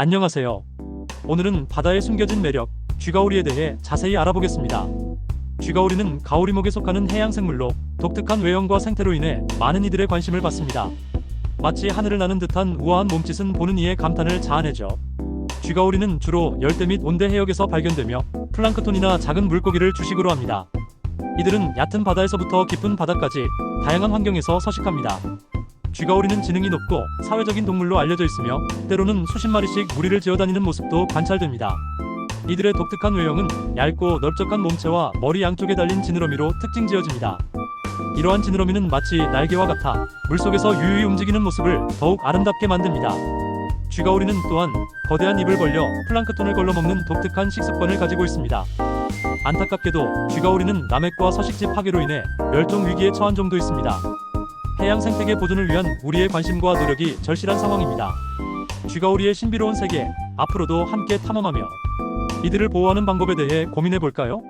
안녕하세요. 오늘은 바다의 숨겨진 매력, 쥐가오리에 대해 자세히 알아보겠습니다. 쥐가오리는 가오리목에 속하는 해양 생물로 독특한 외형과 생태로 인해 많은 이들의 관심을 받습니다. 마치 하늘을 나는 듯한 우아한 몸짓은 보는 이의 감탄을 자아내죠. 쥐가오리는 주로 열대 및 온대 해역에서 발견되며 플랑크톤이나 작은 물고기를 주식으로 합니다. 이들은 얕은 바다에서부터 깊은 바다까지 다양한 환경에서 서식합니다. 쥐가 오리는 지능이 높고 사회적인 동물로 알려져 있으며 때로는 수십 마리씩 무리를 지어다니는 모습도 관찰됩니다. 이들의 독특한 외형은 얇고 넓적한 몸체와 머리 양쪽에 달린 지느러미로 특징 지어집니다. 이러한 지느러미는 마치 날개와 같아 물속에서 유유히 움직이는 모습을 더욱 아름답게 만듭니다. 쥐가오리는 또한 거대한 입을 벌려 플랑크톤을 걸러먹는 독특한 식습관을 가지고 있습니다. 안타깝게도 쥐가오리는 남핵과 서식지 파괴로 인해 멸종 위기에 처한 점도 있습니다. 해양 생태계 보존을 위한 우리의 관심과 노력이 절실한 상황입니다. 쥐가오리의 신비로운 세계 앞으로도 함께 탐험하며 이들을 보호하는 방법에 대해 고민해 볼까요?